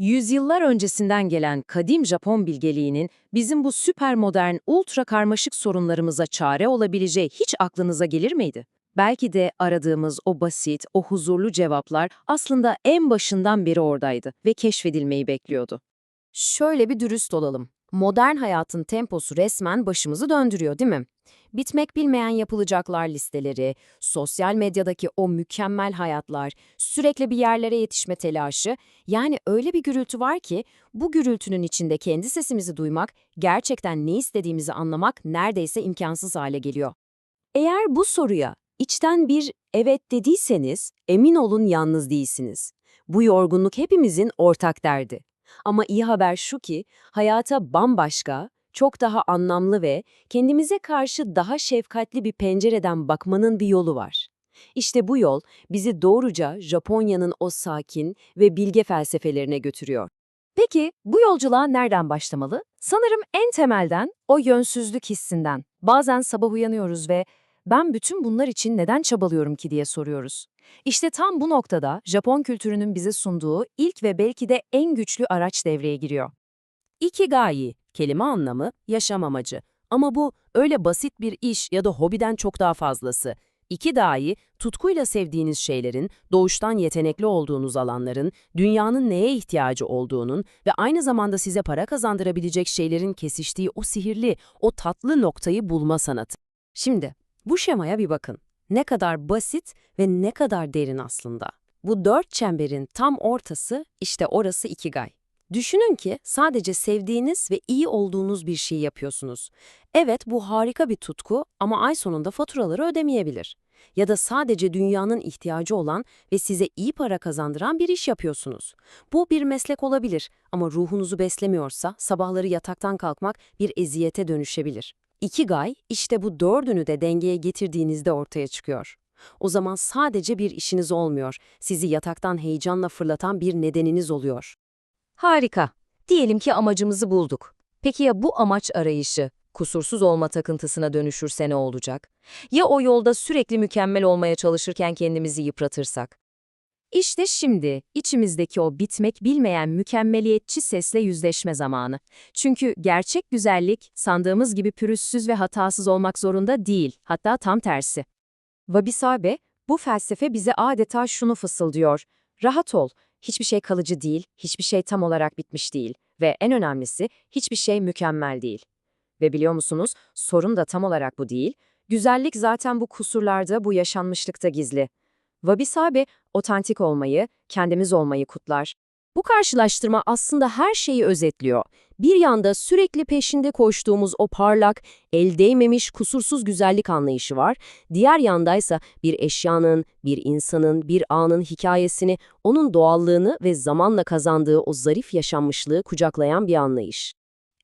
Yüzyıllar öncesinden gelen kadim Japon bilgeliğinin bizim bu süper modern, ultra karmaşık sorunlarımıza çare olabileceği hiç aklınıza gelir miydi? Belki de aradığımız o basit, o huzurlu cevaplar aslında en başından beri oradaydı ve keşfedilmeyi bekliyordu. Şöyle bir dürüst olalım. Modern hayatın temposu resmen başımızı döndürüyor değil mi? Bitmek bilmeyen yapılacaklar listeleri, sosyal medyadaki o mükemmel hayatlar, sürekli bir yerlere yetişme telaşı, yani öyle bir gürültü var ki bu gürültünün içinde kendi sesimizi duymak, gerçekten ne istediğimizi anlamak neredeyse imkansız hale geliyor. Eğer bu soruya içten bir evet dediyseniz emin olun yalnız değilsiniz. Bu yorgunluk hepimizin ortak derdi. Ama iyi haber şu ki hayata bambaşka, çok daha anlamlı ve kendimize karşı daha şefkatli bir pencereden bakmanın bir yolu var. İşte bu yol bizi doğruca Japonya'nın o sakin ve bilge felsefelerine götürüyor. Peki bu yolculuğa nereden başlamalı? Sanırım en temelden o yönsüzlük hissinden. Bazen sabah uyanıyoruz ve ben bütün bunlar için neden çabalıyorum ki diye soruyoruz. İşte tam bu noktada Japon kültürünün bize sunduğu ilk ve belki de en güçlü araç devreye giriyor. Ikigai, kelime anlamı yaşam amacı. Ama bu öyle basit bir iş ya da hobiden çok daha fazlası. Ikidai, tutkuyla sevdiğiniz şeylerin, doğuştan yetenekli olduğunuz alanların, dünyanın neye ihtiyacı olduğunun ve aynı zamanda size para kazandırabilecek şeylerin kesiştiği o sihirli, o tatlı noktayı bulma sanatı. Şimdi bu şemaya bir bakın. Ne kadar basit ve ne kadar derin aslında. Bu dört çemberin tam ortası işte orası Ikigai. Düşünün ki sadece sevdiğiniz ve iyi olduğunuz bir şey yapıyorsunuz. Evet bu harika bir tutku ama ay sonunda faturaları ödemeyebilir. Ya da sadece dünyanın ihtiyacı olan ve size iyi para kazandıran bir iş yapıyorsunuz. Bu bir meslek olabilir ama ruhunuzu beslemiyorsa sabahları yataktan kalkmak bir eziyete dönüşebilir. Ikigai işte bu dördünü de dengeye getirdiğinizde ortaya çıkıyor. O zaman sadece bir işiniz olmuyor, sizi yataktan heyecanla fırlatan bir nedeniniz oluyor. Harika. Diyelim ki amacımızı bulduk. Peki ya bu amaç arayışı kusursuz olma takıntısına dönüşürse ne olacak? Ya o yolda sürekli mükemmel olmaya çalışırken kendimizi yıpratırsak? İşte şimdi içimizdeki o bitmek bilmeyen mükemmeliyetçi sesle yüzleşme zamanı. Çünkü gerçek güzellik sandığımız gibi pürüzsüz ve hatasız olmak zorunda değil, hatta tam tersi. Wabi-Sabi, bu felsefe bize adeta şunu fısıldıyor. Rahat ol, hiçbir şey kalıcı değil, hiçbir şey tam olarak bitmiş değil ve en önemlisi hiçbir şey mükemmel değil. Ve biliyor musunuz, sorun da tam olarak bu değil. Güzellik zaten bu kusurlarda, bu yaşanmışlıkta gizli. Wabi-Sabi, otantik olmayı, kendimiz olmayı kutlar. Bu karşılaştırma aslında her şeyi özetliyor. Bir yanda sürekli peşinde koştuğumuz o parlak, el değmemiş kusursuz güzellik anlayışı var. Diğer yandaysa bir eşyanın, bir insanın, bir anın hikayesini, onun doğallığını ve zamanla kazandığı o zarif yaşanmışlığı kucaklayan bir anlayış.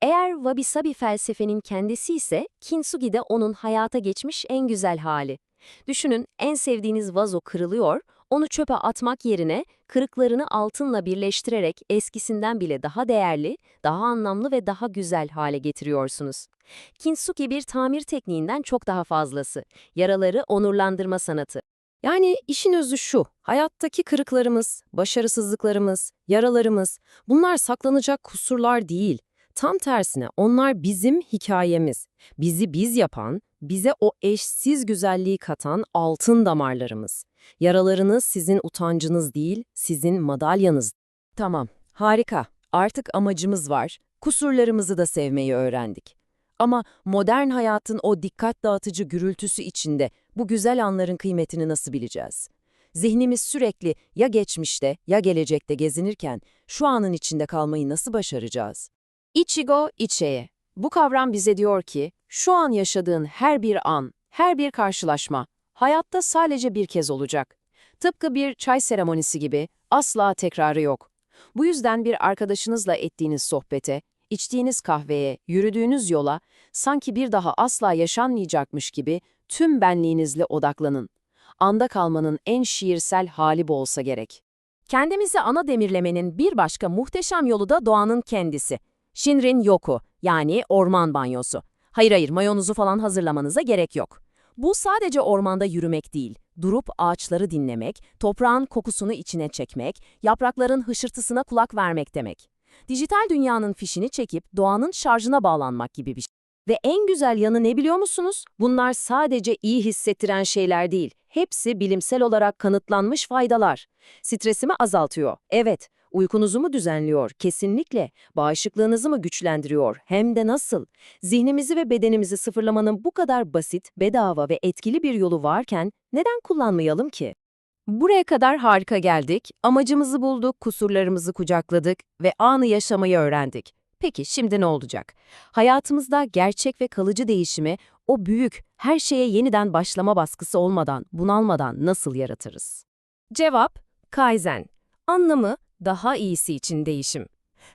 Eğer wabi-sabi felsefenin kendisi ise kintsugi de onun hayata geçmiş en güzel hali. Düşünün en sevdiğiniz vazo kırılıyor, onu çöpe atmak yerine kırıklarını altınla birleştirerek eskisinden bile daha değerli, daha anlamlı ve daha güzel hale getiriyorsunuz. Kintsugi bir tamir tekniğinden çok daha fazlası. Yaraları onurlandırma sanatı. Yani işin özü şu, hayattaki kırıklarımız, başarısızlıklarımız, yaralarımız, bunlar saklanacak kusurlar değil. Tam tersine onlar bizim hikayemiz. Bizi biz yapan, bize o eşsiz güzelliği katan altın damarlarımız. Yaralarınız sizin utancınız değil, sizin madalyanız. Tamam, harika. Artık amacımız var. Kusurlarımızı da sevmeyi öğrendik. Ama modern hayatın o dikkat dağıtıcı gürültüsü içinde bu güzel anların kıymetini nasıl bileceğiz? Zihnimiz sürekli ya geçmişte ya gelecekte gezinirken şu anın içinde kalmayı nasıl başaracağız? Ichigo Ichie. Bu kavram bize diyor ki, şu an yaşadığın her bir an, her bir karşılaşma, hayatta sadece bir kez olacak. Tıpkı bir çay seremonisi gibi asla tekrarı yok. Bu yüzden bir arkadaşınızla ettiğiniz sohbete, içtiğiniz kahveye, yürüdüğünüz yola sanki bir daha asla yaşanmayacakmış gibi tüm benliğinizle odaklanın. Anda kalmanın en şiirsel hali bu olsa gerek. Kendimizi ana demirlemenin bir başka muhteşem yolu da doğanın kendisi. Shinrin Yoku yani orman banyosu. Hayır hayır mayonuzu falan hazırlamanıza gerek yok. Bu sadece ormanda yürümek değil. Durup ağaçları dinlemek, toprağın kokusunu içine çekmek, yaprakların hışırtısına kulak vermek demek. Dijital dünyanın fişini çekip doğanın şarjına bağlanmak gibi bir şey. Ve en güzel yanı ne biliyor musunuz? Bunlar sadece iyi hissettiren şeyler değil. Hepsi bilimsel olarak kanıtlanmış faydalar. Stresimi azaltıyor. Evet. Uykunuzu mu düzenliyor? Kesinlikle. Bağışıklığınızı mı güçlendiriyor? Hem de nasıl? Zihnimizi ve bedenimizi sıfırlamanın bu kadar basit, bedava ve etkili bir yolu varken neden kullanmayalım ki? Buraya kadar harika geldik, amacımızı bulduk, kusurlarımızı kucakladık ve anı yaşamayı öğrendik. Peki şimdi ne olacak? Hayatımızda gerçek ve kalıcı değişimi, o büyük, her şeye yeniden başlama baskısı olmadan, bunalmadan nasıl yaratırız? Cevap, Kaizen. Anlamı, daha iyisi için değişim.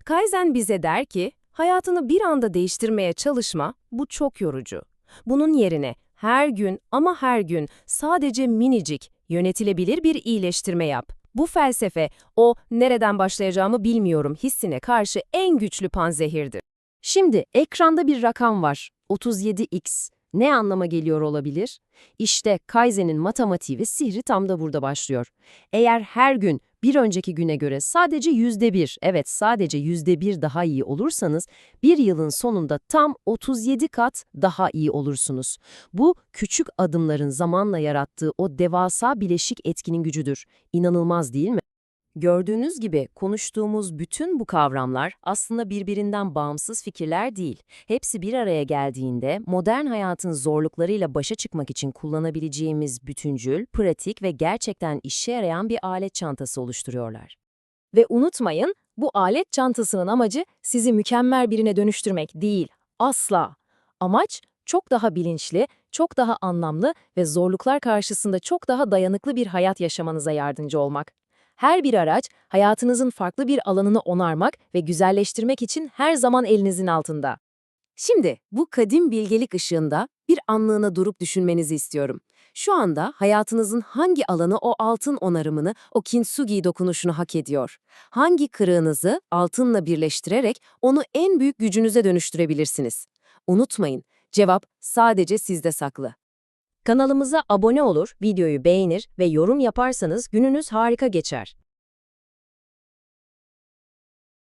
Kaizen bize der ki, hayatını bir anda değiştirmeye çalışma, bu çok yorucu. Bunun yerine her gün ama her gün sadece minicik, yönetilebilir bir iyileştirme yap. Bu felsefe, o nereden başlayacağımı bilmiyorum hissine karşı en güçlü panzehirdir. Şimdi ekranda bir rakam var. 37x. Ne anlama geliyor olabilir? İşte Kaizen'in matematiği ve sihri tam da burada başlıyor. Eğer her gün bir önceki güne göre sadece yüzde bir, evet sadece yüzde bir daha iyi olursanız, bir yılın sonunda tam 37 kat daha iyi olursunuz. Bu, küçük adımların zamanla yarattığı o devasa bileşik etkinin gücüdür. İnanılmaz değil mi? Gördüğünüz gibi konuştuğumuz bütün bu kavramlar aslında birbirinden bağımsız fikirler değil. Hepsi bir araya geldiğinde modern hayatın zorluklarıyla başa çıkmak için kullanabileceğimiz bütüncül, pratik ve gerçekten işe yarayan bir alet çantası oluşturuyorlar. Ve unutmayın, bu alet çantasının amacı sizi mükemmel birine dönüştürmek değil, asla. Amaç çok daha bilinçli, çok daha anlamlı ve zorluklar karşısında çok daha dayanıklı bir hayat yaşamanıza yardımcı olmak. Her bir araç, hayatınızın farklı bir alanını onarmak ve güzelleştirmek için her zaman elinizin altında. Şimdi bu kadim bilgelik ışığında bir anlığına durup düşünmenizi istiyorum. Şu anda hayatınızın hangi alanı o altın onarımını, o kintsugi dokunuşunu hak ediyor? Hangi kırığınızı altınla birleştirerek onu en büyük gücünüze dönüştürebilirsiniz? Unutmayın, cevap sadece sizde saklı. Kanalımıza abone olur, videoyu beğenir ve yorum yaparsanız gününüz harika geçer.